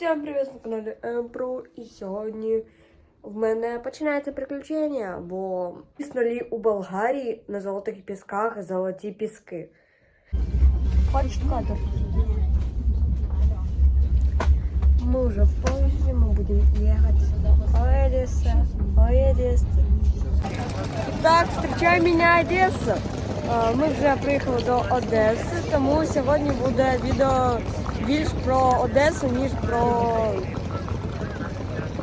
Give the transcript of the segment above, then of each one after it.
Всім привіт на каналі Емпро. І сьогодні в мене починається приключення, бо снолі у Болгарії на золотих пісках золоті піски. Хочеш кадр? Мы уже в поезде, мы будем ехать. Одесса, Одесса. Так, встречай меня, Одесса. А, Ми вже приїхали до Одеси, тому сьогодні буде відео більш про Одесу, ніж про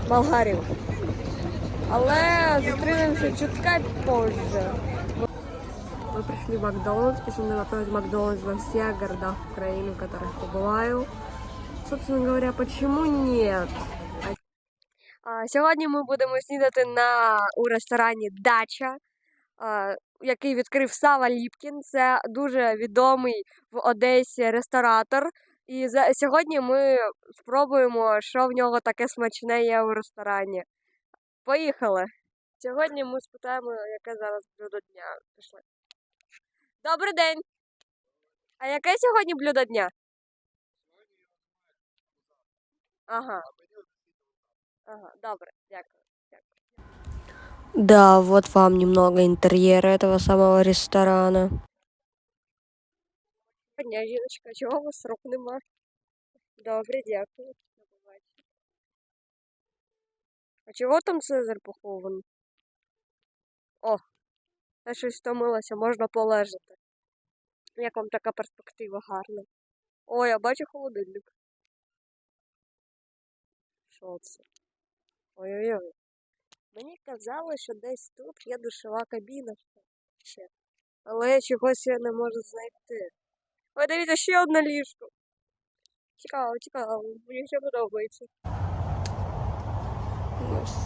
Болгарію. Але зустрінемося чутка позже. Мы пришли в Макдональдс, почему направить Макдональдс во всех городах Украины, в которых побываю. Собственно говоря, почему нет? А, Сьогодні ми будемо снідати на у ресторані Дача, а, який відкрив Сава Ліпкін. Це дуже відомий в Одесі ресторатор. І за сьогодні ми спробуємо, що в нього таке смачне є у ресторані. Поїхали! Сьогодні ми спитаємо, яке зараз блюдо дня. Пішли. Добрий день! А яке сьогодні блюдо дня? Ага. Ага, добре, дякую. Да, вот вам немного интерьера этого самого ресторана. Дня, жіночка, чого у вас рук нема? Добре, дякую. А чого там Цезар похований? О, я щось втомилася, можна полежати. Як вам така перспектива гарна? О, я бачу холодильник. Що це? Ой-ой-ой. Мені казали, що десь тут є душова кабіна ще. Але я чогось я не можу знайти. Ой, дивіться, ще одне ліжко. Цікаво, цікаво, мені все подобається. Ось.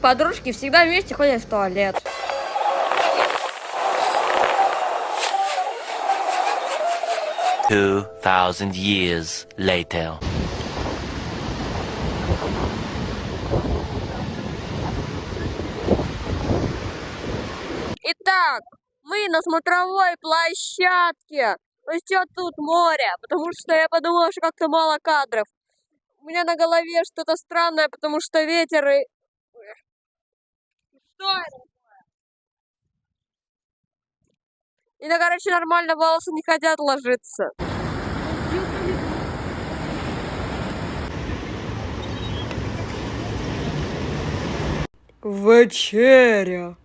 Подружки всегда вместе ходят в туалет. Two thousand years later. Итак, мы на смотровой площадке. Растет тут море, потому что я подумала, что как-то мало кадров. У меня на голове что-то странное, потому что ветер и... Что это? И, ну, короче, нормально волосы не хотят ложиться. Вечеря.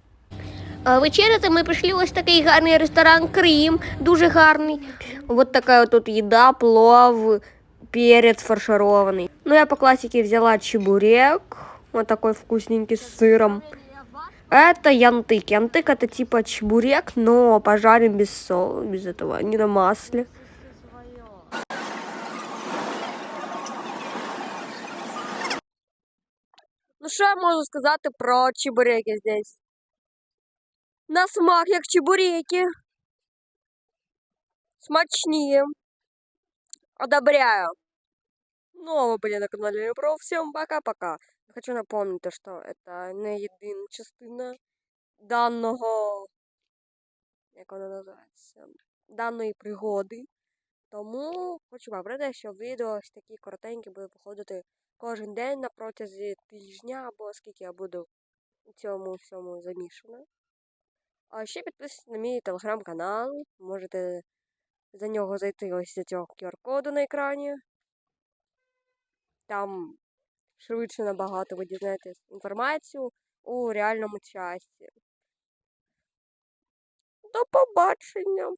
А Вечеряти ми прийшли в ось такий гарний ресторан Крим, дуже гарний. Вот такая вот тут еда, плов, перец фаршированный. Ну, я по классике взяла чебурек, вот такой вкусненький с сыром. Это янтык. Янтык это типа чебурек, но пожарен без сола, без этого, не на масле. Що я можу сказати про чебуреки здесь? На смак, як чебуреки. Смачні. Одобряю. Ну, а ви були на каналі Про. Всім пока-пока. Хочу напомнити, що це не єдина частина даного, як воно називається, даної пригоди. Тому хочу вам говорити, що відео ось такі коротенькі будуть виходити кожен день на протязі тижня, або скільки я буду у цьому всьому замішана. А ще підписуйтесь на мій телеграм-канал. Можете за нього зайти ось за цього QR-коду на екрані. Там швидше набагато ви дізнаєтесь інформацію у реальному часі. До побачення!